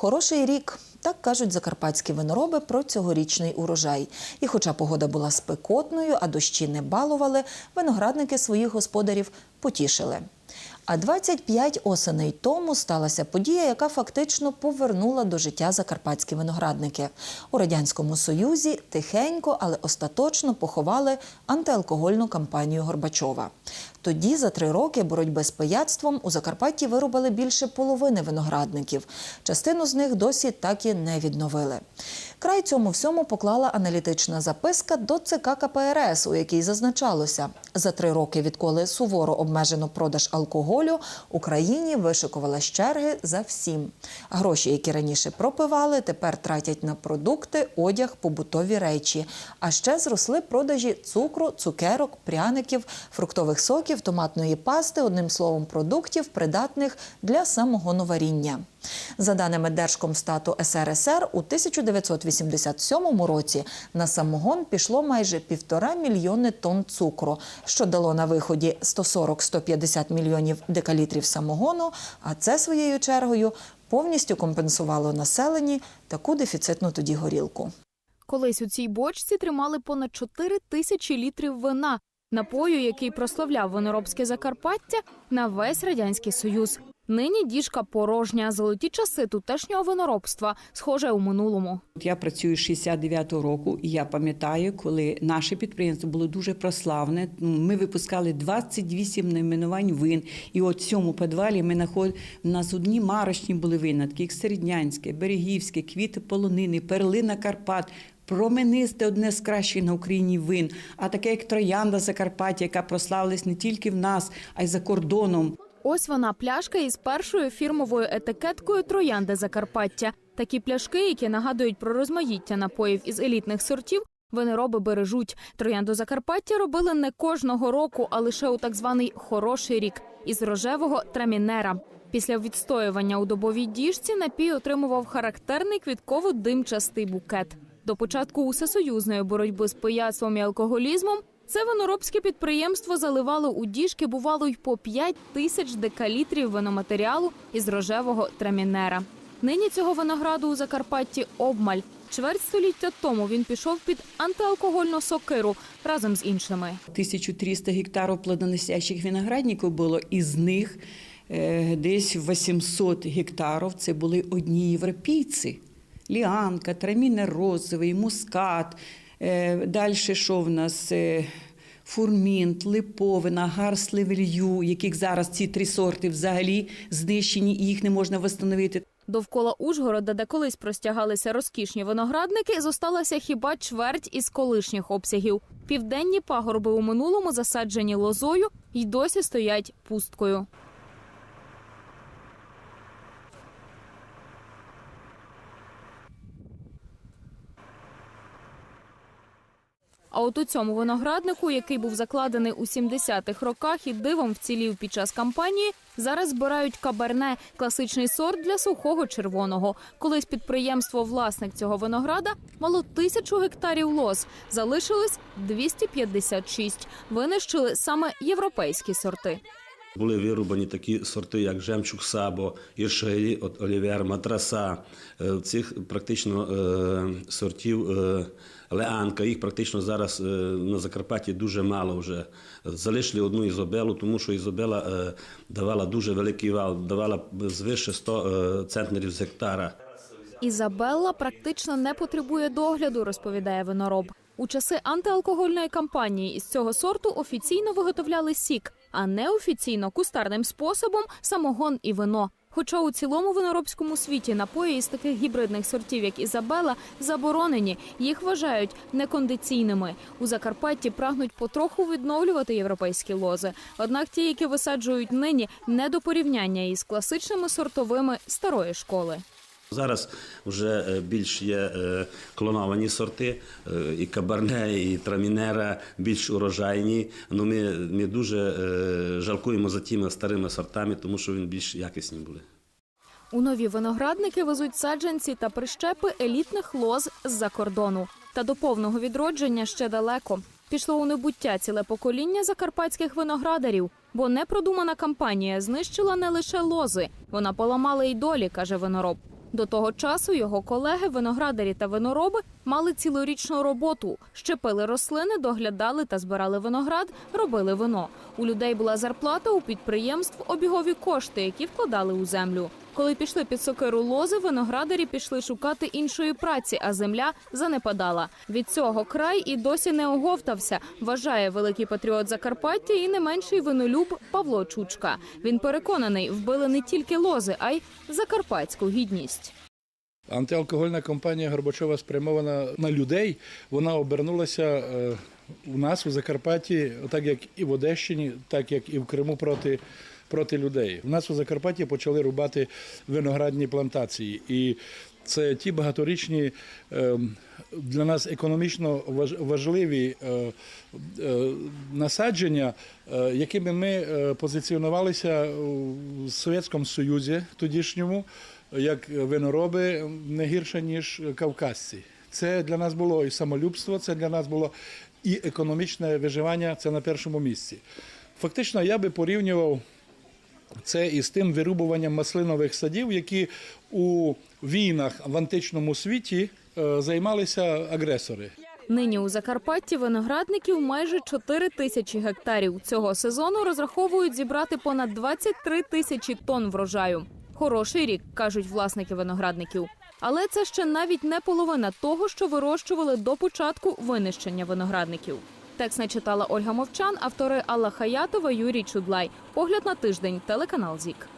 Хороший рік. Так кажуть закарпатські винороби про цьогорічний урожай. І хоча погода була спекотною, а дощі не балували, виноградники своїх господарів потішили. А 25 осеней тому сталася подія, яка фактично повернула до життя закарпатські виноградники. У радянському союзі тихенько, але остаточно поховали антиалкогольну кампанію Горбачова. Тоді за три роки боротьби з пияцтвом у Закарпатті вирубали більше половини виноградників. Частину з них досі так і не відновили. Край цьому всьому поклала аналітична записка до ЦК КПРС, у якій зазначалося, за три роки, відколи суворо обмежено продаж алкоголю, Україні вишикувала черги за всім. Гроші, які раніше пропивали, тепер тратять на продукти, одяг, побутові речі. А ще зросли продажі цукру, цукерок, пряників, фруктових соків, томатної пасти, одним словом, продуктів, придатних для самогоноваріння. За даними Держкомстату СРСР, у 1987 році на самогон пішло майже півтора мільйони тонн цукру, що дало на виході 140-150 мільйонів декалітрів самогону. А це своєю чергою повністю компенсувало населенні таку дефіцитну тоді горілку. Колись у цій бочці тримали понад 4 тисячі літрів вина, напою, який прославляв виноробське Закарпаття на весь радянський союз. Нині діжка порожня. Золоті часи тутешнього виноробства, схоже у минулому. Я працюю з 69-го року, і я пам'ятаю, коли наше підприємство було дуже прославне. Ми випускали 28 найменувань вин. І от в цьому підвалі ми наход... у нас одні марочні були вина, такі як Середнянське, Берегівське, квіти полонини, перлина Карпат. Променисте одне з кращих на Україні вин, а таке як Троянда Закарпаття, яка прославилась не тільки в нас, а й за кордоном. Ось вона пляшка із першою фірмовою етикеткою Троянди Закарпаття. Такі пляшки, які нагадують про розмаїття напоїв із елітних сортів, винороби бережуть. Троянду Закарпаття робили не кожного року, а лише у так званий хороший рік із рожевого трамінера. Після відстоювання у добовій діжці напій отримував характерний квітково-димчастий букет. До початку усесоюзної боротьби з пияцтвом і алкоголізмом це виноробське підприємство заливало у діжки, бувало й по 5 тисяч декалітрів виноматеріалу із рожевого трамінера. Нині цього винограду у Закарпатті обмаль. Чверть століття тому він пішов під антиалкогольну сокиру разом з іншими. 1300 гектарів плодоносящих виноградників було, із них е, десь 800 гектарів це були одні європейці. Ліанка, трамінер розовий, мускат. Далі що в нас? Е, Фурмінт, липовина, гарс левелью, яких зараз ці три сорти взагалі знищені, і їх не можна встановити. Довкола Ужгорода, де колись простягалися розкішні виноградники, зосталася хіба чверть із колишніх обсягів. Південні пагорби у минулому засаджені лозою й досі стоять пусткою. А от у цьому винограднику, який був закладений у 70-х роках і дивом вцілів під час кампанії, зараз збирають каберне класичний сорт для сухого червоного. Колись підприємство власник цього винограда мало тисячу гектарів лоз. Залишилось 256. Винищили саме європейські сорти. Були вирубані такі сорти, як жемчуг Сабо, Іршаї, от Олівер, Матраса. Е, Цих практично е, сортів е, Леанка, їх практично зараз на Закарпатті дуже мало вже. Залишили одну ізобелу, тому що ізобела давала дуже великий вал, давала звише 100 е, центнерів з гектара. Ізабелла практично не потребує догляду, розповідає винороб. У часи антиалкогольної кампанії із цього сорту офіційно виготовляли сік, а неофіційно кустарним способом самогон і вино. Хоча у цілому виноробському світі напої із таких гібридних сортів, як Ізабела, заборонені. Їх вважають некондиційними. У Закарпатті прагнуть потроху відновлювати європейські лози. Однак ті, які висаджують нині, не до порівняння із класичними сортовими старої школи. Зараз вже е, більш є е, клоновані сорти, е, і кабарне, і трамінера більш урожайні. Ну ми, ми дуже жалкуємо за тими старими сортами, тому що він більш якісні були. У нові виноградники везуть саджанці та прищепи елітних лоз з-за кордону. Та до повного відродження ще далеко. Пішло у небуття ціле покоління закарпатських виноградарів, бо непродумана кампанія знищила не лише лози, вона поламала й долі, каже винороб. До того часу його колеги, виноградарі та винороби мали цілорічну роботу. Щепили рослини, доглядали та збирали виноград, робили вино. У людей була зарплата у підприємств, обігові кошти, які вкладали у землю. Коли пішли під сокиру лози, виноградарі пішли шукати іншої праці, а земля занепадала. Від цього край і досі не оговтався, вважає великий патріот Закарпаття і не менший винолюб Павло Чучка. Він переконаний, вбили не тільки лози, а й закарпатську гідність. Антиалкогольна кампанія Горбачова спрямована на людей. Вона обернулася е, у нас у Закарпатті, так як і в Одещині, так як і в Криму проти, проти людей. У нас у Закарпатті почали рубати виноградні плантації. І це ті багаторічні е, для нас економічно важливі е, е, насадження, е, якими ми позиціонувалися у Совєтському Союзі тодішньому як винороби не гірше, ніж кавказці. Це для нас було і самолюбство, це для нас було і економічне виживання, це на першому місці. Фактично, я би порівнював це із тим вирубуванням маслинових садів, які у війнах в античному світі е, займалися агресори. Нині у Закарпатті виноградників майже 4 тисячі гектарів. Цього сезону розраховують зібрати понад 23 тисячі тонн врожаю. Хороший рік, кажуть власники виноградників. Але це ще навіть не половина того, що вирощували до початку винищення виноградників. Текст начитала Ольга Мовчан, автори Алла Хаятова, Юрій Чудлай. Погляд на тиждень, телеканал ЗІК.